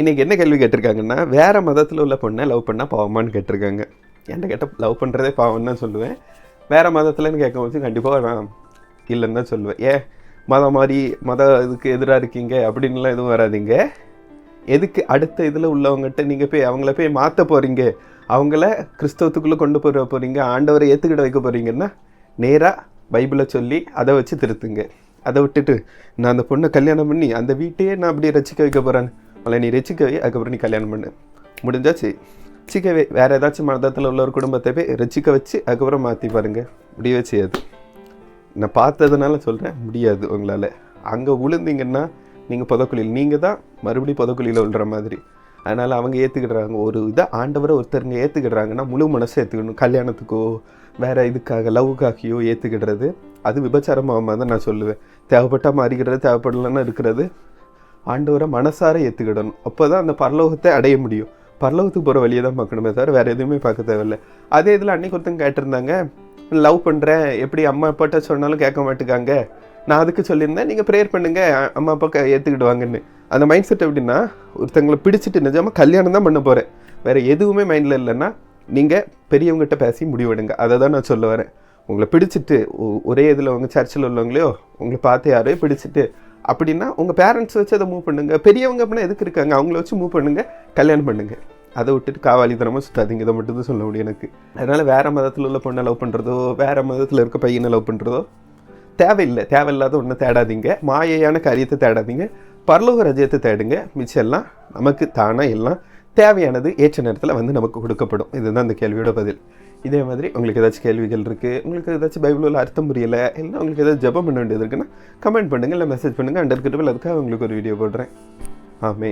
இன்றைக்கி என்ன கேள்வி கேட்டிருக்காங்கன்னா வேறு மதத்தில் உள்ள பொண்ணை லவ் பண்ணால் பாவமான்னு கேட்டிருக்காங்க. என்ன கேட்டால் லவ் பண்ணுறதே பாவம் தான் சொல்லுவேன். வேறு மதத்தில்னு கேட்கும் போது கண்டிப்பாக நான் இல்லைன்னு தான் சொல்லுவேன். ஏன் மதம் மாதிரி மத இதுக்கு எதிராக இருக்கீங்க அப்படின்லாம் எதுவும் வராதீங்க. எதுக்கு அடுத்த இதில் உள்ளவங்ககிட்ட நீங்கள் போய் அவங்கள போய் மாற்ற போகிறீங்க அவங்கள கிறிஸ்தவத்துக்குள்ளே கொண்டு போகிற போகிறீங்க ஆண்டவரை ஏற்றுக்கிட வைக்க போகிறீங்கன்னா நேராக பைபிளை சொல்லி அதை வச்சு திருத்துங்க. அதை விட்டுட்டு நான் அந்த பொண்ணை கல்யாணம் பண்ணி அந்த வீட்டையே நான் அப்படியே ரசிக்க வைக்க போகிறேன் அவளை நீ ரசிக்கவே அதுக்கப்புறம் நீ கல்யாணம் பண்ணு. முடிஞ்சாச்சு. ரசிக்கவே வேறு ஏதாச்சும் மதத்தில் உள்ள ஒரு குடும்பத்தை போய் ரசிக்க வச்சு அதுக்கப்புறம் மாற்றி பாருங்கள் முடியவே செய்யாது. நான் பார்த்ததுனால சொல்கிறேன் முடியாது உங்களால். அங்கே விழுந்தீங்கன்னா நீங்கள் புதக்குழியில் நீங்கள் தான் மறுபடியும் புதக்குழியில் விழுற மாதிரி. அதனால் அவங்க ஏற்றுக்கிடுறாங்க ஒரு இதை ஆண்டவரை ஒருத்தருங்க ஏற்றுக்கிடுறாங்கன்னா முழு மனசு ஏற்றுக்கணும் கல்யாணத்துக்கோ வேறு இதுக்காக லவ்வுக்காகியோ ஏற்றுக்கிடுறது அது விபச்சாரமாக தான் நான் சொல்லுவேன். தேவைப்பட்டால் மாறிக்கிறது தேவைப்படலன்னா இருக்கிறது. ஆண்டவரை மனசார ஏற்றுக்கிடணும் அப்போ தான் அந்த பரலோகத்தை அடைய முடியும். பரலோகத்துக்கு போகிற வழியை தான் பார்க்கணுமே தவிர வேறு எதுவுமே பார்க்க தேவையில்ல. அதே இதில் அன்னைக்கு ஒருத்தங்க கேட்டிருந்தாங்க லவ் பண்ணுறேன் எப்படி அம்மா அப்பாட்ட சொன்னாலும் கேட்க மாட்டேங்காங்க நான் அதுக்கு சொல்லியிருந்தேன். நீங்கள் ப்ரேயர் பண்ணுங்கள் அம்மா அப்பா க- ஏற்றுக்கிடுவாங்கன்னு அந்த மைண்ட் செட் எப்படின்னா ஒருத்தங்களை பிடிச்சிட்டு நிஜமாக கல்யாணம் தான் பண்ண போகிறேன் வேறு எதுவுமே மைண்டில் இல்லைன்னா நீங்கள் பெரியவங்ககிட்ட பேசி முடிவெடுங்க. அதை தான் நான் சொல்ல வரேன். உங்களை பிடிச்சிட்டு ஒ- ஒரே இதில் உங்கள் சர்ச்சில் உள்ளவங்களையோ உங்களை பார்த்து யாரையோ பிடிச்சிட்டு அப்படின்னா உங்கள் பேரண்ட்ஸ் வச்சு அதை மூவ் பண்ணுங்கள் பெரியவங்க அப்படின்னா எதுக்கு இருக்காங்க? அவங்கள வச்சு மூவ் பண்ணுங்கள் கல்யாணம் பண்ணுங்கள் அதை விட்டுட்டு காவாலித்தனமாக சுற்றாதீங்க இதை மட்டும் தான் சொல்ல முடியும் எனக்கு. அதனால் வேறு மதத்தில் உள்ள பொண்ணை லவ் பண்ணுறதோ வேறு மதத்தில் இருக்க பையனை லவ் பண்ணுறதோ தேவையில்லை. தேவையில்லாத ஒன்றை தேடாதீங்க. மாயையான காரியத்தை தேடாதீங்க. பரலோக ரஜயத்தை தேடுங்க. மிச்சம் எல்லாம் நமக்கு தானாக எல்லாம் தேவையானது ஏற்ற நேரத்தில் வந்து நமக்கு கொடுக்கப்படும். இதுதான் அந்த கேள்வியோட பதில். இதே மாதிரி உங்களுக்கு ஏதாச்சும் கேள்விகள் இருக்குது உங்களுக்கு ஏதாச்சும் பைபிளில் அர்த்தம் புரியலை இல்லை உங்களுக்கு ஏதாச்சும் ஜெபம் பண்ண வேண்டியது இருக்குன்னா கமெண்ட் பண்ணுங்கள் இல்லை மெசேஜ் பண்ணுங்கள் அண்டர் கிட்டபிள் அதுக்காக உங்களுக்கு ஒரு வீடியோ போடுறேன். ஆமே